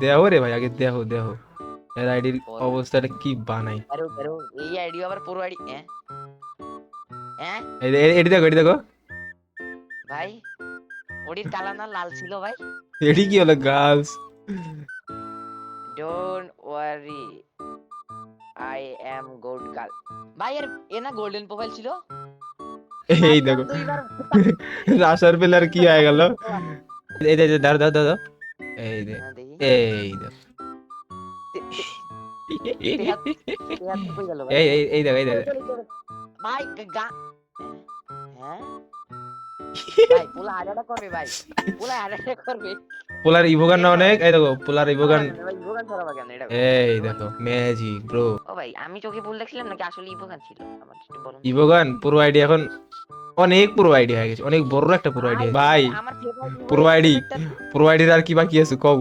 দেহ রে ভাই আগে দেহ দেহ এর আইডির অবস্থাটা কি বানাই। আরে আরে এই আইডি আবার পুরো আইডি হ্যাঁ হ্যাঁ এই দে- এ- এটি দেখো এটি দেখো। ভাই ওটির কালার না লাল ছিল ভাই? এটি কি হলো girls don't worry I am gold girl ভাই এর এ না গোল্ডেন প্রোফাইল ছিল? এই দেখো। রাসার পেলার কি হয়ে গেল? এই দে দাও দাও দাও দাও। এই দে দেখি এই দেখো এই দেখো ভাই গা হ্যাঁ ভাই পোলা আড়াটা করবে ভাই পোলা আড়াটা করবে পোলার ইভোগান না অনেক এই দেখো পোলার ইভোগান ইভোগান ছড়াবা কেন এটা এই দেখো ম্যাজিক ব্রো ও ভাই আমি চোখে ভুল দেখছিলাম নাকি আসলে ইভোগান ছিল আমার একটু বলুন ইভোগান পুরো আইডি এখন অনেক পুরো আইডি হয়ে গেছে অনেক বড় একটা পুরো আইডি ভাই পুরো একটা- পুরো আইডির আর কি বাকি আছে কও